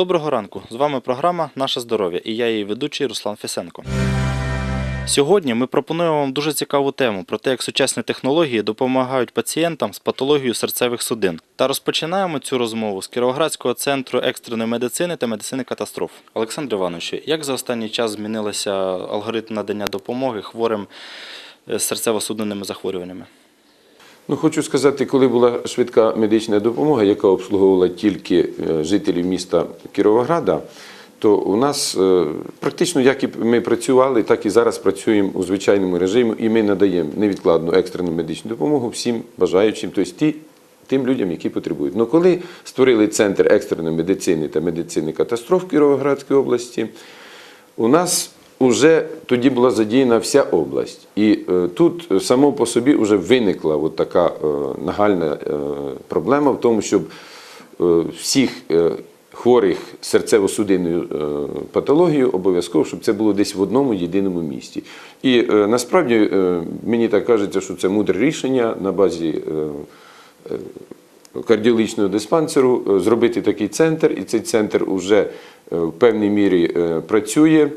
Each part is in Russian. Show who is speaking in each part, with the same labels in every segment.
Speaker 1: Доброго ранку! З вами програма Наше здоров'я і я її ведучий Руслан Фісенко. Сьогодні ми пропонуємо вам дуже цікаву тему про те, як сучасні технології допомагають пацієнтам з патологією серцевих судин. Та розпочинаємо цю розмову з Кіровоградського центру екстреної медицини та медицини катастроф. Олександр Іванович, як за останній час змінилися алгоритм надання допомоги хворим е, з серцево-судинними захворюваннями?
Speaker 2: Ну, хочу сказати, коли була швидка медична допомога, яка обслуговувала тільки е, жителів міста Кіровограда, то у нас е, практично як і ми працювали, так і зараз працюємо у звичайному режимі, і ми надаємо невідкладну екстрену медичну допомогу всім бажаючим, тобто ті, тим людям, які потребують. Ну, коли створили центр екстреної медицини та медицини катастроф в Кіровоградській області, у нас вже тоді була задіяна вся область. І е, тут само по собі вже виникла от така е, нагальна е, проблема в тому, щоб е, всіх е, хворих серцево-судинною е, патологією обов'язково, щоб це було десь в одному єдиному місті. І е, насправді е, мені так кажеться, що це мудре рішення на базі. е, кардіологічного диспансеру е, зробити такий центр, і цей центр вже е, в певній мірі е, працює.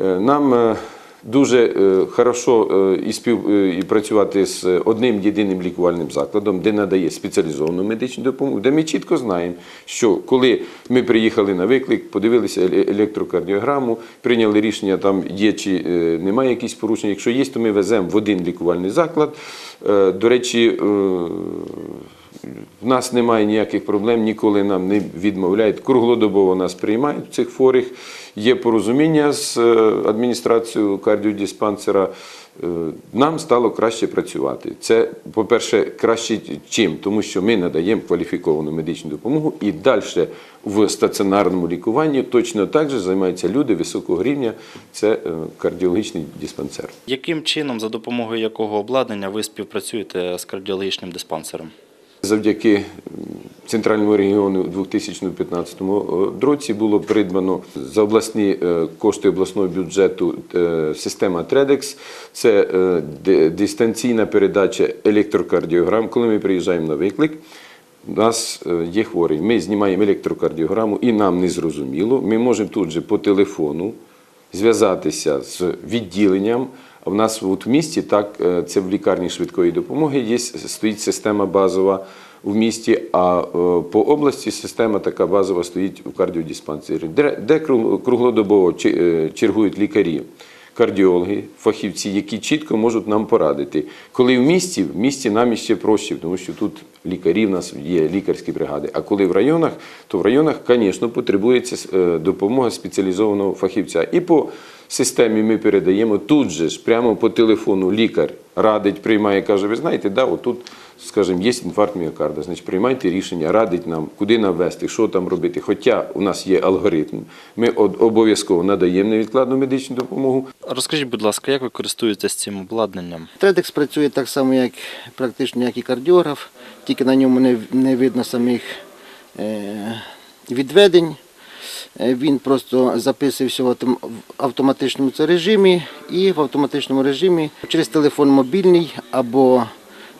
Speaker 2: Е, Нам е, дуже е, хорошо і спів і працювати з одним єдиним лікувальним закладом, де надає спеціалізовану медичну допомогу, де ми чітко знаємо, що коли ми приїхали на виклик, подивилися електрокардіограму, прийняли рішення, там є чи немає якісь порушення. Якщо є, то ми веземо в один лікувальний заклад. До речі, в нас немає ніяких проблем, ніколи нам не відмовляють. Круглодобово нас приймають цих хворих. Є порозуміння з е, адміністрацією кардіодиспансера. Е, Нам стало краще працювати. Це, по-перше, краще чим, тому що ми надаємо кваліфіковану медичну допомогу і далі в стаціонарному лікуванні точно так же займаються люди високого рівня. Це е, кардіологічний диспансер.
Speaker 1: Яким чином, за допомогою якого обладнання ви співпрацюєте з кардіологічним диспансером?
Speaker 2: Завдяки центральному регіону у 2015 році було придбано за обласні е, кошти обласного бюджету е, система TREDEX. Це е, дистанційна передача електрокардіограм. Коли ми приїжджаємо на виклик, у нас е, є хворий. Ми знімаємо електрокардіограму і нам не зрозуміло. Ми можемо тут же по телефону зв'язатися з відділенням. В нас от в місті, так, е, це в лікарні швидкої допомоги, є, стоїть система базова в місті, а е, по області система така базова стоїть у кардіодиспансері, де, де круглодобово е, чергують лікарі. Кардіологи, фахівці, які чітко можуть нам порадити. Коли в місті, в місті нам іще проще, тому що тут лікарі в нас є лікарські бригади. А коли в районах, то в районах, звісно, потребується допомога спеціалізованого фахівця. І по системі ми передаємо тут же ж, прямо по телефону лікар радить, приймає, каже, ви знаєте, да, отут, скажімо, є інфаркт міокарда, значить приймайте рішення, радить нам, куди нам вести, що там робити. Хоча у нас є алгоритм, ми обов'язково надаємо невідкладну медичну допомогу.
Speaker 1: Розкажіть, будь ласка, як ви користуєтесь цим обладнанням?
Speaker 3: Тредекс працює так само, як практично як і кардіограф, тільки на ньому не, не видно самих е, відведень. Е, Він просто записується в автом- в автоматичному режимі і в автоматичному режимі через телефон мобільний або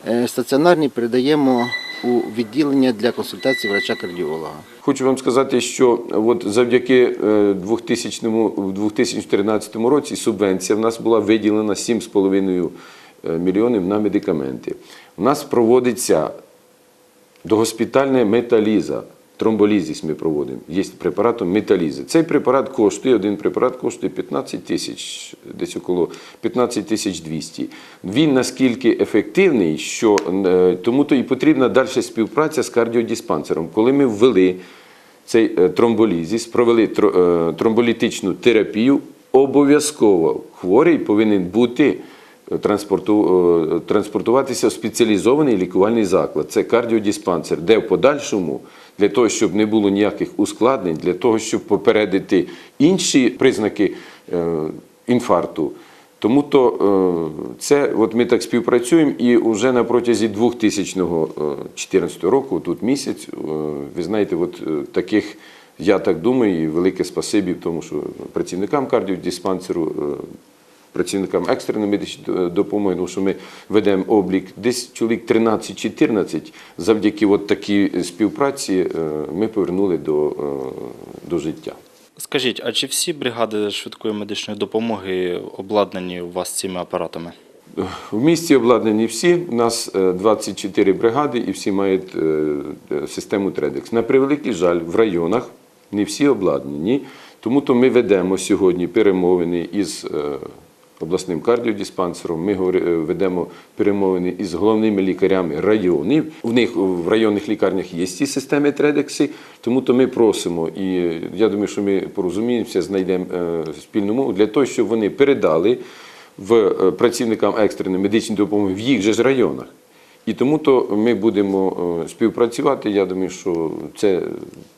Speaker 3: е, стаціонарний передаємо у відділення для консультації врача-кардіолога.
Speaker 2: Хочу вам сказати, що от завдяки е, 2000, в 2013 році субвенція в нас була виділена 7,5 мільйонів на медикаменти. У нас проводиться догоспітальна металіза. Тромболізіс ми проводимо. Є препаратом металізи. Цей препарат коштує, один препарат коштує 15 тисяч, десь около 15 тисяч 200. Він наскільки ефективний, що е, тому то і потрібна далі співпраця з кардіодиспансером. Коли ми ввели цей е, тромболізіс, провели е, тромболітичну терапію, обов'язково хворий повинен бути транспорту- транспортуватися в спеціалізований лікувальний заклад. Це кардіодиспансер, де в подальшому для того, щоб не було ніяких ускладнень, для того, щоб попередити інші признаки е, інфаркту. Тому то е, це от ми так співпрацюємо, і вже на протязі 2014 року, тут місяць, е, ви знаєте, от е, таких, я так думаю, і велике спасибі, тому що працівникам кардіодиспансеру, е, працівникам екстреної медичної допомоги, тому що ми ведемо облік десь чоловік 13-14. Завдяки от такій співпраці е, ми повернули до, е, до життя.
Speaker 1: Скажіть, а чи всі бригади швидкої медичної допомоги обладнані у вас цими апаратами?
Speaker 2: В місті обладнані всі. У нас е, 24 бригади і всі мають е, е, систему Тредекс. На превеликий жаль, в районах не всі обладнані. Тому то ми ведемо сьогодні перемовини із е, обласним кардіодиспансером. Ми е, ведемо перемовини із головними лікарями районів. В них в районних лікарнях є ці системи тредексі, Тому то ми просимо, і я думаю, що ми порозуміємося, знайдемо е, спільну мову для того, щоб вони передали в е, працівникам екстреної медичної допомоги в їх же ж районах. І тому то ми будемо е, співпрацювати. Я думаю, що це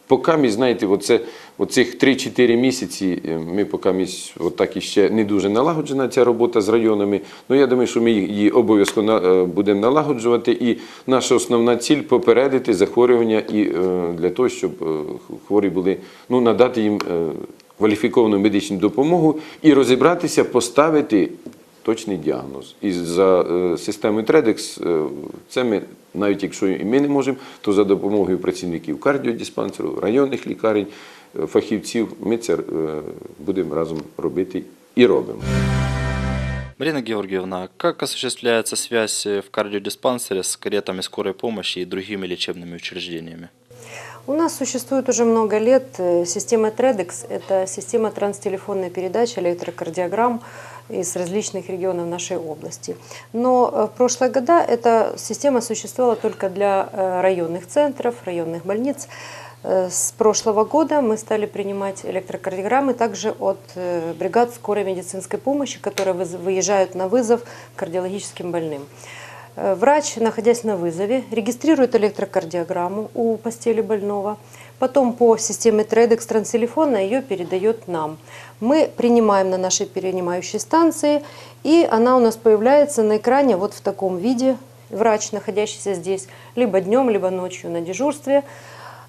Speaker 2: поки ми, знаєте, оце, оцих 3-4 місяці е, ми поки отак іще не дуже налагоджена ця робота з районами. Ну я думаю, що ми її обов'язково е, будемо налагоджувати. І наша основна ціль попередити захворювання і для того, щоб хворі були, ну надати їм кваліфіковану медичну допомогу і розібратися, поставити точний діагноз. І за е, системою Тредекс це ми, навіть якщо і ми не можемо, то за допомогою працівників кардіодиспансеру, районних лікарень, е, фахівців, ми це е, будемо разом робити і робимо.
Speaker 1: Марина Георгиевна, как осуществляется связь э, в кардиодиспансере с каретами скорой помощи и другими лечебными учреждениями?
Speaker 4: У нас существует уже много лет э, система TREDEX. Это система транстелефонной передачи электрокардиограмм из различных регионов нашей области. Но э, в прошлые года эта система существовала только для э, районных центров, районных больниц. Э, С прошлого года мы стали принимать электрокардиограммы также от бригад скорой медицинской помощи, которые выезжают на вызов кардиологическим больным. Врач, находясь на вызове, регистрирует электрокардиограмму у постели больного. Потом по системе TREDEX транселефона ее передает нам. Мы принимаем на нашей перенимающей станции, и она у нас появляется на экране вот в таком виде. Врач, находящийся здесь либо днем, либо ночью на дежурстве,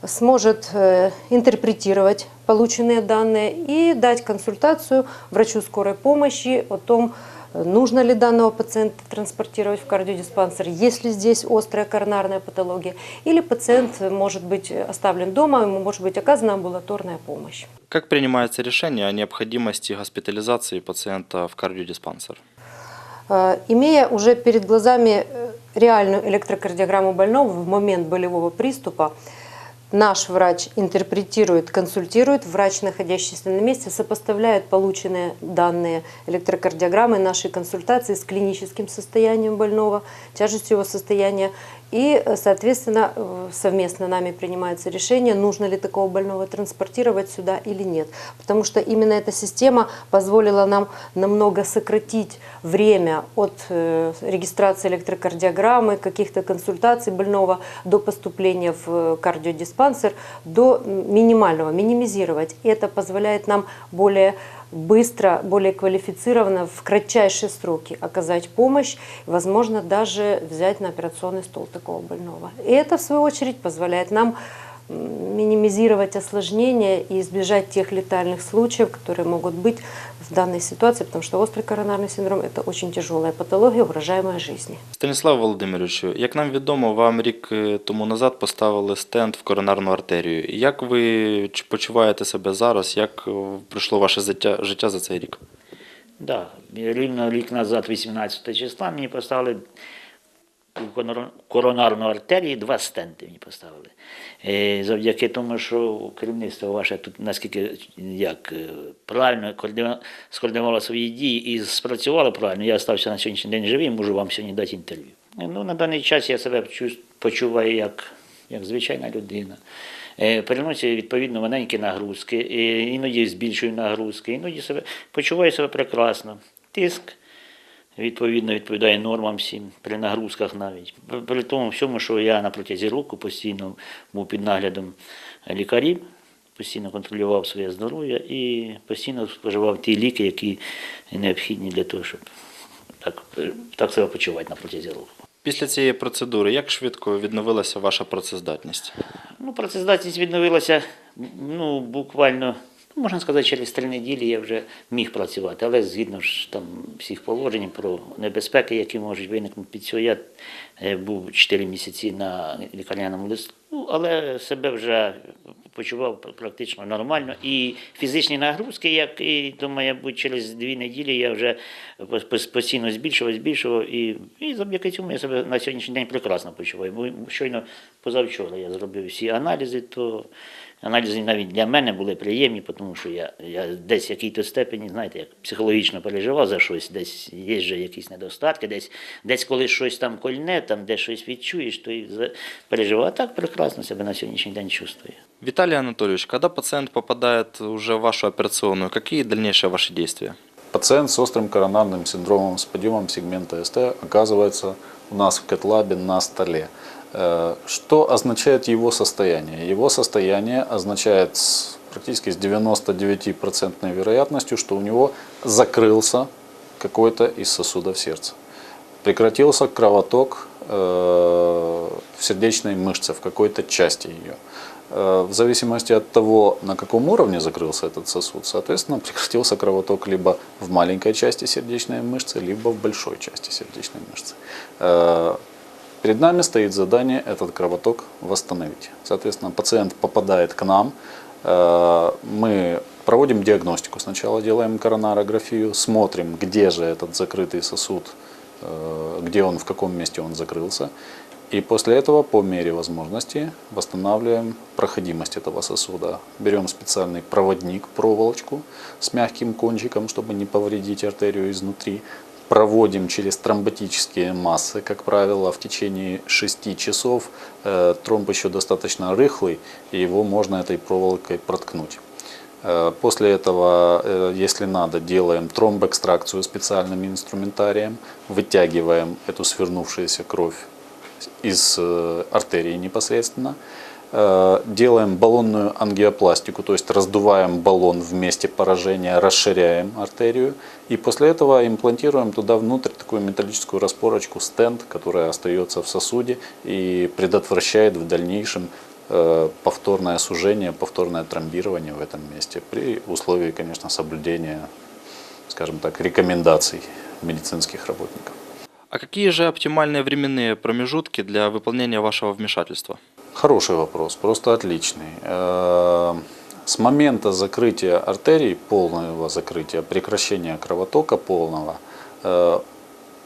Speaker 4: сможет э, интерпретировать полученные данные и дать консультацию врачу скорой помощи о том, э, нужно ли данного пациента транспортировать в кардиодиспансер, есть ли здесь острая коронарная патология, или пациент может быть оставлен дома, ему может быть оказана амбулаторная помощь.
Speaker 1: Как принимается решение о необходимости госпитализации пациента в кардиодиспансер?
Speaker 4: Э, Имея уже перед глазами э, реальную электрокардиограмму больного в момент болевого приступа, наш врач интерпретирует, консультирует, врач, находящийся на месте, сопоставляет полученные данные электрокардиограммы нашей консультации с клиническим состоянием больного, тяжестью его состояния. И, э, соответственно, совместно нами принимается решение, нужно ли такого больного транспортировать сюда или нет. Потому что именно эта система позволила нам намного сократить время от э, регистрации электрокардиограммы, каких-то консультаций больного до поступления в э, кардиодиспансер до минимального, минимизировать. И это позволяет нам более быстро, более квалифицированно, в кратчайшие сроки оказать помощь, возможно, даже взять на операционный стол такого больного. И это, в свою очередь, позволяет нам минимизировать осложнения и избежать тех летальных случаев, которые могут быть в данной ситуации, потому что острый коронарный синдром – это очень тяжелая патология, угрожаемая жизни.
Speaker 1: Станіслав Володимировичу, як нам відомо, вам рік е, тому назад поставили стенд в коронарну артерію. Як ви ч- почуваєте себе зараз? Як е, пройшло ваше життя, життя за цей рік?
Speaker 5: Да, рівно рік назад, 18 числа, мені поставили у конор- коронарну артерію два стенти мені поставили. Е, Завдяки тому, що керівництво ваше тут наскільки як е, правильно скоординувало свої дії і спрацювало правильно, я залишився на сьогоднішній день живий, можу вам сьогодні дати інтерв'ю. Е, Ну, на даний час я себе почуваю як, як звичайна людина. Е, відповідно маленькі нагрузки, іноді збільшую нагрузки, іноді себе почуваю себе прекрасно. Тиск відповідно відповідає нормам всім, при нагрузках навіть. При- тому всьому, що я на протязі року постійно був під наглядом лікарів, постійно контролював своє здоров'я і постійно споживав ті ліки, які необхідні для того, щоб так, так себе почувати на протязі року.
Speaker 1: Після цієї процедури як швидко відновилася ваша працездатність?
Speaker 5: Ну, працездатність відновилася ну, буквально Можна сказати, через три неділі я вже міг працювати, але згідно ж там всіх положень про небезпеки, які можуть виникнути під цього, я е, був 4 місяці на лікарняному листу, але себе вже почував практично нормально. І фізичні нагрузки, як і то, мабуть, через дві неділі я вже пос- пос- постійно збільшував, збільшував, і, і завдяки цьому я себе на сьогоднішній день прекрасно почуваю. Бо щойно позавчора я зробив всі аналізи, то аналізи навіть для мене були приємні, тому що я, я десь в якій-то степені, знаєте, як психологічно переживав за щось, десь є вже якісь недостатки, десь, десь коли щось там кольне, там де щось відчуєш, то і за- переживав. А так прекрасно себе на сьогоднішній день чувствую.
Speaker 1: Виталий Анатольевич, когда пациент попадает уже в вашу операционную, какие дальнейшие ваши действия?
Speaker 6: Пациент с острым коронарным синдромом с подъемом сегмента СТ оказывается у нас в Кетлабе на столе. Э, Что означает его состояние? Его состояние означает практически с 99% вероятностью, что у него закрылся какой-то из сосудов сердца. Прекратился кровоток э, в сердечной мышце, в какой-то части ее. Э, В зависимости от того, на каком уровне закрылся этот сосуд, соответственно, прекратился кровоток либо в маленькой части сердечной мышцы, либо в большой части сердечной мышцы. Перед нами стоит задание этот кровоток восстановить. Соответственно, пациент попадает к нам, э, мы проводим диагностику. Сначала делаем коронарографию, смотрим, где же этот закрытый сосуд, э, где он, в каком месте он закрылся. И после этого, по мере возможности, восстанавливаем проходимость этого сосуда. Берем специальный проводник, проволочку с мягким кончиком, чтобы не повредить артерию изнутри. Проводим через тромботические массы, как правило, в течение 6 часов. Э, Тромб еще достаточно рыхлый, и его можно этой проволокой проткнуть. Э, После этого, э, если надо, делаем тромбэкстракцию специальным инструментарием, вытягиваем эту свернувшуюся кровь из артерии непосредственно. Э, Делаем баллонную ангиопластику, то есть раздуваем баллон в месте поражения, расширяем артерию. И после этого имплантируем туда внутрь такую металлическую распорочку, стенд, которая остается в сосуде и предотвращает в дальнейшем э, повторное сужение, повторное тромбирование в этом месте при условии, конечно, соблюдения, скажем так, рекомендаций медицинских работников.
Speaker 1: А какие же оптимальные временные промежутки для выполнения вашего вмешательства?
Speaker 6: Хороший вопрос, просто отличный. Э, С момента закрытия артерий, полного закрытия, прекращения кровотока полного, э,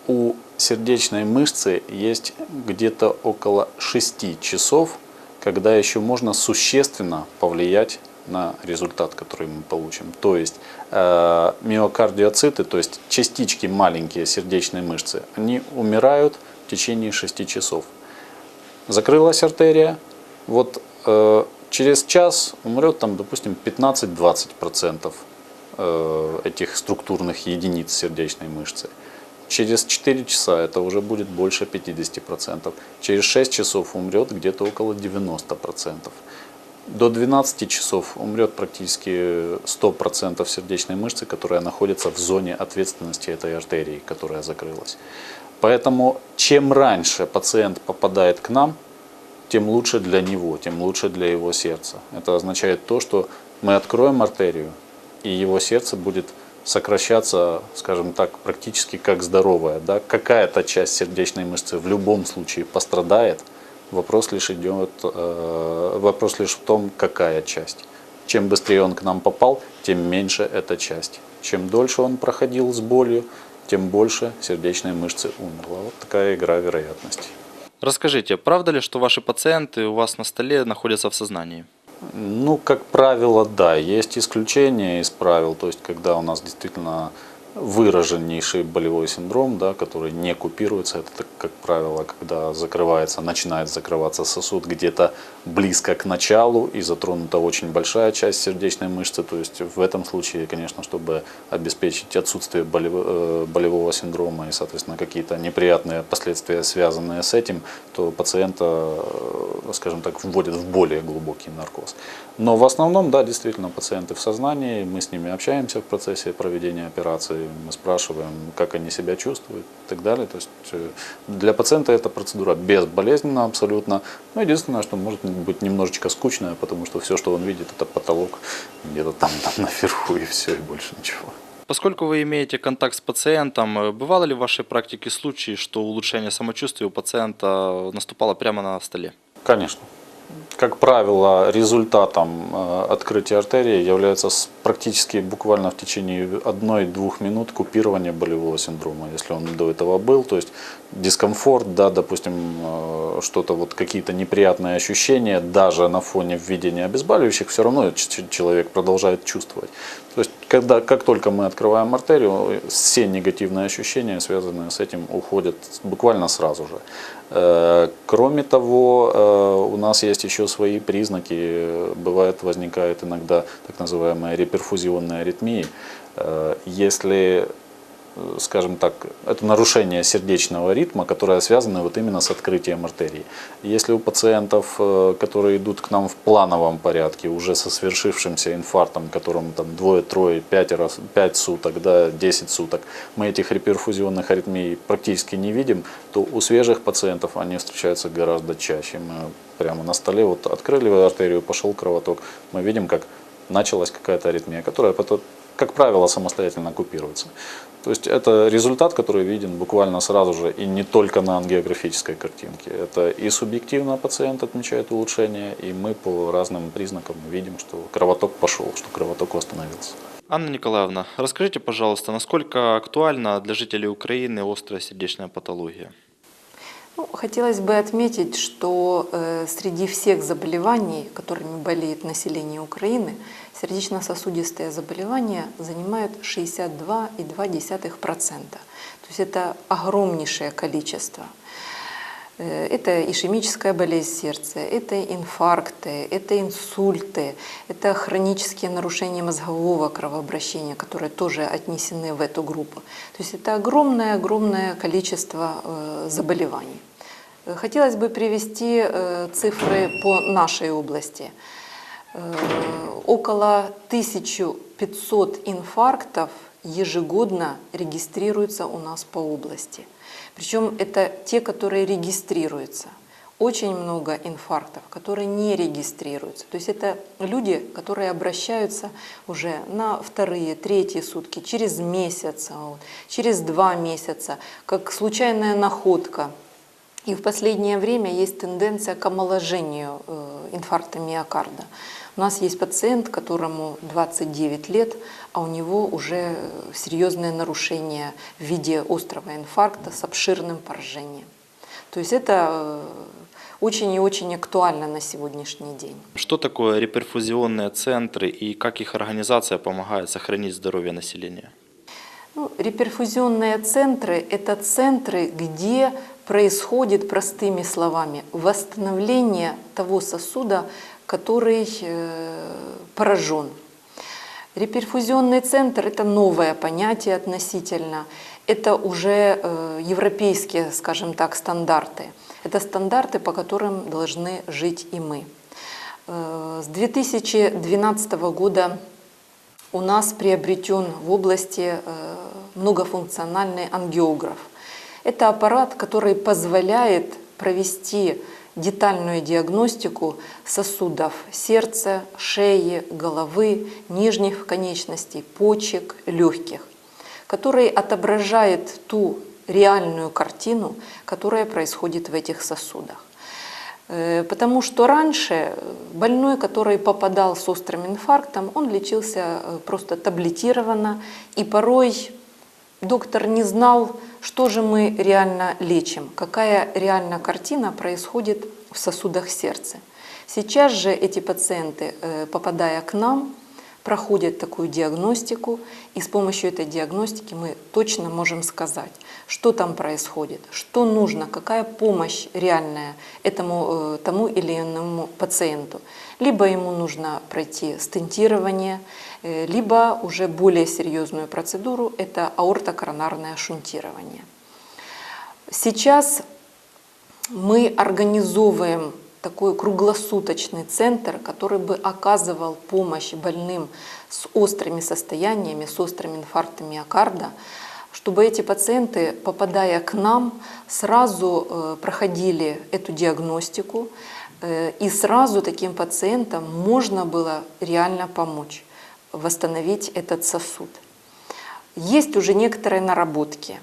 Speaker 6: у сердечной мышцы есть где-то около 6 часов, когда еще можно существенно повлиять на результат, который мы получим. То есть э, миокардиоциты, то есть частички маленькие сердечной мышцы, они умирают в течение 6 часов. Закрылась артерия, вот э, через час умрет там, допустим, 15-20% э, этих структурных единиц сердечной мышцы. Через 4 часа это уже будет больше 50%. Через 6 часов умрет где-то около 90%. До 12 часов умрет практически 100% сердечной мышцы, которая находится в зоне ответственности этой артерии, которая закрылась. Поэтому чем раньше пациент попадает к нам, тем лучше для него, тем лучше для его сердца. Это означает то, что мы откроем артерию, и его сердце будет сокращаться, скажем так, практически как здоровое. Да? Какая-то часть сердечной мышцы в любом случае пострадает. Вопрос лишь идет, э, вопрос лишь в том, какая часть. Чем быстрее он к нам попал, тем меньше эта часть. Чем дольше он проходил с болью, тем больше сердечной мышцы умерло. Вот такая игра вероятностей.
Speaker 1: Расскажите, правда ли, что ваши пациенты у вас на столе находятся в сознании?
Speaker 6: Ну, как правило, да. Есть исключения из правил, то есть когда у нас действительно выраженнейший болевой синдром, да, который не купируется, это, как правило, когда закрывается, начинает закрываться сосуд где-то близко к началу и затронута очень большая часть сердечной мышцы. То есть в этом случае, конечно, чтобы обеспечить отсутствие э, болевого синдрома и, соответственно, какие-то неприятные последствия, связанные с этим, то пациента, э, скажем так, вводят в более глубокий наркоз. Но в основном, да, действительно, пациенты в сознании, мы с ними общаемся в процессе проведения операции, мы спрашиваем, как они себя чувствуют и так далее. То есть э, для пациента эта процедура безболезненна абсолютно. Но единственное, что может быть немножечко скучная, потому что все, что он видит, это потолок где-то там, там наверху и все, и больше ничего.
Speaker 1: Поскольку вы имеете контакт с пациентом, э, бывало ли в вашей практике случаи, что улучшение самочувствия у пациента наступало прямо на столе?
Speaker 6: Конечно. Как правило, результатом э, открытия артерии является практически буквально в течение одной-двух минут купирование болевого синдрома, если он до этого был. То есть дискомфорт, да, допустим, э, что-то вот какие-то неприятные ощущения, даже на фоне введения обезболивающих, все равно человек продолжает чувствовать. То есть, когда, как только мы открываем артерию, все негативные ощущения, связанные с этим, уходят буквально сразу же. Э, Кроме того, э, у нас есть еще свои признаки. Бывает, возникает иногда так называемая реперфузионная аритмия. Э, Если скажем так, это нарушение сердечного ритма, которое связано вот именно с открытием артерии. Если у пациентов, э, которые идут к нам в плановом порядке, уже со свершившимся инфарктом, которым там двое, трое, пять, раз, пять суток, да, 10 суток, мы этих реперфузионных аритмий практически не видим, то у свежих пациентов они встречаются гораздо чаще. Мы прямо на столе вот открыли артерию, пошел кровоток, мы видим, как началась какая-то аритмия, которая потом, как правило, самостоятельно купируется. То есть это результат, который виден буквально сразу же и не только на ангиографической картинке. Это и субъективно пациент отмечает улучшение, и мы по разным признакам видим, что кровоток пошел, что кровоток восстановился.
Speaker 1: Анна Николаевна, расскажите, пожалуйста, насколько актуальна для жителей Украины острая сердечная патология?
Speaker 7: Ну, хотелось бы отметить, что э, среди всех заболеваний, которыми болеет население Украины, сердечно-сосудистые заболевания занимают 62,2%. То есть это огромнейшее количество. Э, Это ишемическая болезнь сердца, это инфаркты, это инсульты, это хронические нарушения мозгового кровообращения, которые тоже отнесены в эту группу. То есть это огромное-огромное количество э, заболеваний. Э, Хотелось бы привести цифры по нашей области. Э, Около 1500 инфарктов ежегодно регистрируются у нас по области. Причем это те, которые регистрируются. Очень много инфарктов, которые не регистрируются. То есть это люди, которые обращаются уже на вторые, третьи сутки, через месяц, через два месяца, как случайная находка. И в последнее время есть тенденция к омоложению э, инфаркта миокарда. У нас есть пациент, которому 29 лет, а у него уже серьезное нарушение в виде острого инфаркта с обширным поражением. То есть это э, очень и очень актуально на сегодняшний день.
Speaker 1: Что такое реперфузионные центры и как их организация помогает сохранить здоровье населения?
Speaker 7: Ну, реперфузионные центры – это центры, где происходит, простыми словами, восстановление того сосуда, который э, поражен. Реперфузионный центр – это новое понятие относительно. Это уже э, европейские, скажем так, стандарты. Это стандарты, по которым должны жить и мы. Э, С 2012 года у нас приобретен в области многофункциональный ангиограф. Это аппарат, который позволяет провести детальную диагностику сосудов сердца, шеи, головы, нижних конечностей, почек, легких, который отображает ту реальную картину, которая происходит в этих сосудах. Э, Потому что раньше больной, который попадал с острым инфарктом, он лечился э, просто таблетированно, и порой доктор не знал, что же мы реально лечим, какая реально картина происходит в сосудах сердца. Сейчас же эти пациенты, э, попадая к нам, проходят такую диагностику, и с помощью этой диагностики мы точно можем сказать, что там происходит, что нужно, какая помощь реальная этому э, тому или иному пациенту. Либо ему нужно пройти стентирование, либо уже более серьезную процедуру – это аортокоронарное шунтирование. Сейчас мы организовываем такой круглосуточный центр, который бы оказывал помощь больным с острыми состояниями, с острыми инфарктами миокарда, чтобы эти пациенты, попадая к нам, сразу э, проходили эту диагностику, э, и сразу таким пациентам можно было реально помочь восстановить этот сосуд. Есть уже некоторые наработки.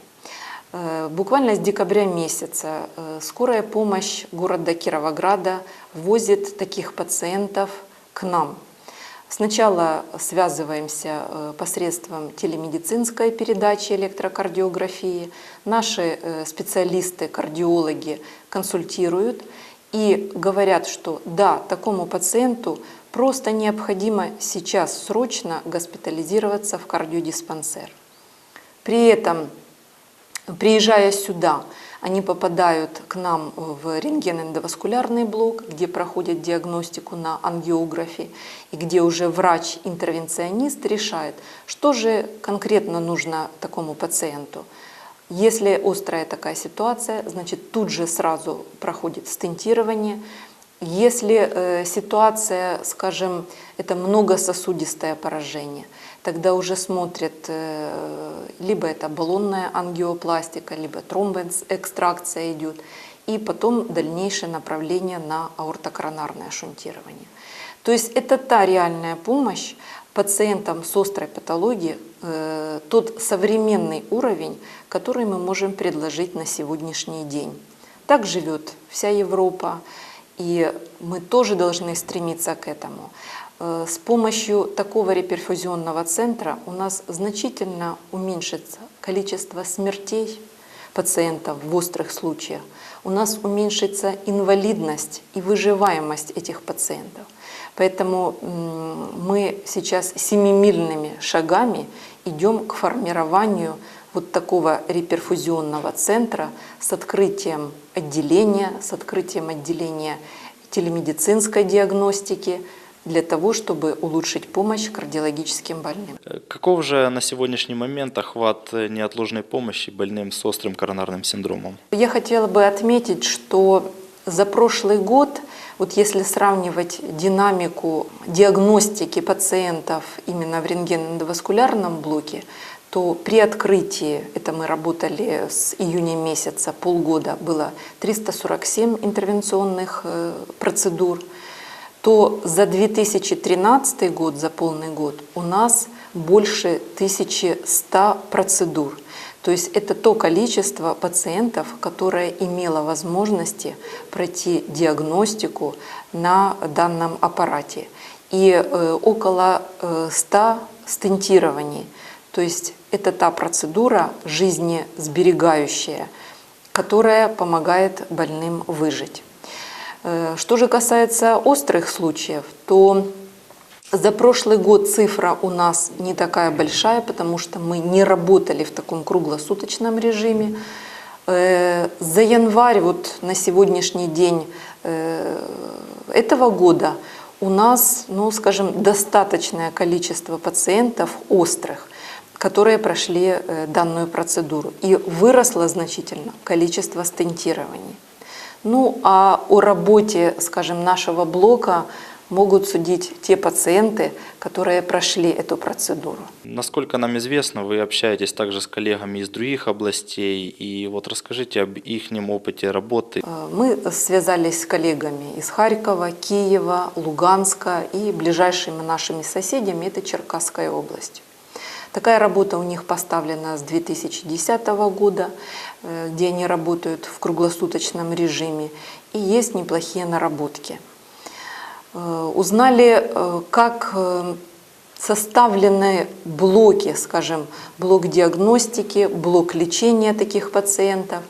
Speaker 7: Э, Буквально с декабря месяца э, скорая помощь города Кировограда возит таких пациентов к нам. Сначала связываемся э, посредством телемедицинской передачи электрокардиографии. Наши специалисты, кардиологи консультируют и говорят, что да, такому пациенту просто необходимо сейчас срочно госпитализироваться в кардиодиспансер. При этом, приезжая сюда, они попадают к нам в рентген-эндоваскулярный блок, где проходят диагностику на ангиографе, и где уже врач-интервенционист решает, что же конкретно нужно такому пациенту. Если острая такая ситуация, значит тут же сразу проходит стентирование. Если э, ситуация, скажем, это многососудистое поражение, тогда уже смотрят, э, либо это баллонная ангиопластика, либо тромбоэкстракция идет, и потом дальнейшее направление на аортокоронарное шунтирование. То есть это та реальная помощь пациентам с острой патологией, э, тот современный уровень, который мы можем предложить на сегодняшний день. Так живет вся Европа, и мы тоже должны стремиться к этому. Э, С помощью такого реперфузионного центра у нас значительно уменьшится количество смертей пациентов в острых случаях. У нас уменьшится инвалидность и выживаемость этих пациентов. Поэтому мы сейчас семимильными шагами идем к формированию вот такого реперфузионного центра с открытием отделения, с открытием отделения телемедицинской диагностики для того, чтобы улучшить помощь кардиологическим больным.
Speaker 1: Э, Каков же на сегодняшний момент охват э, неотложной помощи больным с острым коронарным синдромом?
Speaker 7: Я хотела бы отметить, что за прошлый год, вот если сравнивать динамику диагностики пациентов именно в рентгеноваскулярном блоке, то при открытии, это мы работали с июня месяца, полгода, было 347 интервенционных э, процедур, то за 2013 год, за полный год, у нас больше 1100 процедур. То есть это то количество пациентов, которое имело возможности пройти диагностику на данном аппарате. И э, около э, 100 стентирований. То есть это та процедура жизнесберегающая, которая помогает больным выжить. Э, Что же касается острых случаев, то за прошлый год цифра у нас не такая большая, потому что мы не работали в таком круглосуточном режиме. Э, За январь вот на сегодняшний день э, этого года у нас, ну, скажем, достаточное количество пациентов острых, которые прошли э, данную процедуру. И выросло значительно количество стентирований. Ну а о работе, скажем, нашего блока могут судить те пациенты, которые прошли эту процедуру.
Speaker 1: Насколько нам известно, вы общаетесь также с коллегами из других областей. И вот расскажите об их опыте работы.
Speaker 7: Э, Мы связались с коллегами из Харькова, Киева, Луганска и ближайшими нашими соседями – это Черкасская область. Такая работа у них поставлена с 2010 года, э, где они работают в круглосуточном режиме, и есть неплохие наработки. Э, Узнали, э, как э, составлены блоки, скажем, блок диагностики, блок лечения таких пациентов.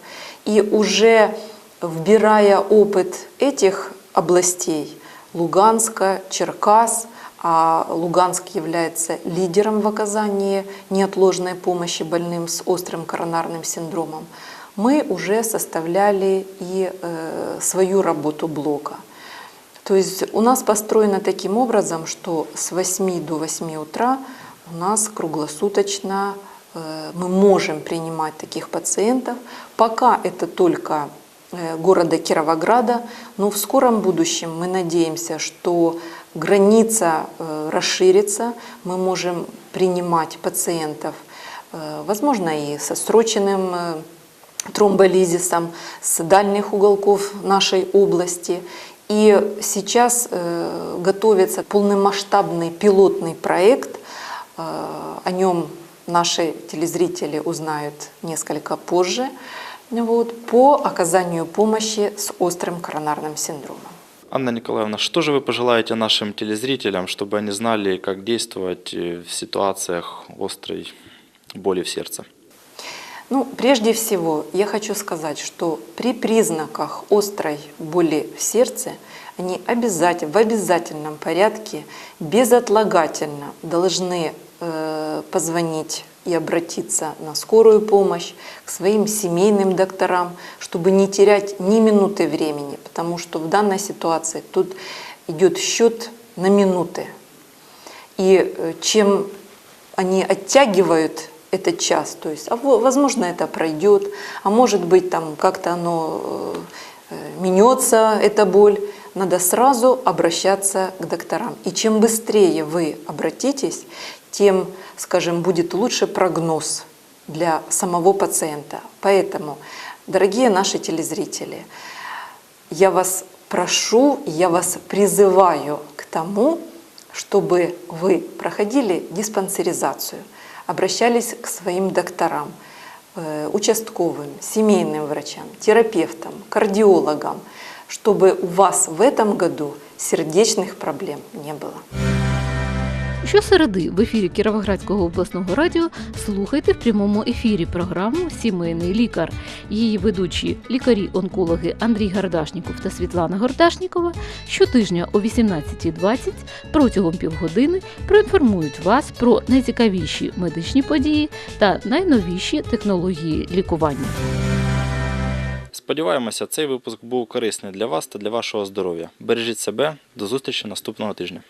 Speaker 7: И уже вбирая опыт этих областей, Луганска, Черкас, а Луганск является лидером в оказании неотложной помощи больным с острым коронарным синдромом, мы уже составляли и свою работу блока. То есть у нас построено таким образом, что с 8 до 8 утра у нас круглосуточно э, мы можем принимать таких пациентов. Пока это только э, города Кировограда. Но в скором будущем мы надеемся, что граница э, расширится, мы можем принимать пациентов, возможно, и со сроченным тромболизисом с дальних уголков нашей области. И сейчас э, готовится полномасштабный пилотный проект. Э, о нем наши телезрители узнают несколько позже. Вот, по оказанию помощи с острым коронарным синдромом.
Speaker 1: Анна Николаевна, что же вы пожелаете нашим телезрителям, чтобы они знали, как действовать э, в ситуациях острой боли в сердце?
Speaker 7: Ну, прежде всего, я хочу сказать, что при признаках острой боли в сердце они обязательно, в обязательном порядке, безотлагательно должны э, позвонить и обратиться на скорую помощь, к своим семейным докторам, чтобы не терять ни минуты времени, потому что в данной ситуации тут идет счет на минуты. И э, чем они оттягивают этот час, то есть, а во- возможно, это пройдет, а может быть, там как-то оно э, э, минется, эта боль, надо сразу обращаться к докторам. И чем быстрее вы обратитесь, тем, скажем, будет лучше прогноз для самого пациента. Поэтому, дорогие наши телезрители, я вас прошу, я вас призываю к тому, чтобы вы проходили диспансеризацию, обращались к своим докторам, э, участковым, семейным врачам, терапевтам, кардиологам, чтобы у вас в этом году сердечных проблем не было.
Speaker 8: Щосереди в ефірі Кіровоградського обласного радіо слухайте в прямому ефірі програму Сімейний лікар. Її ведучі лікарі-онкологи Андрій Гардашніков та Світлана Гордашнікова щотижня о 18.20 протягом півгодини проінформують вас про найцікавіші медичні події та найновіші технології лікування.
Speaker 1: Сподіваємося, цей випуск був корисний для вас та для вашого здоров'я. Бережіть себе, до зустрічі наступного тижня.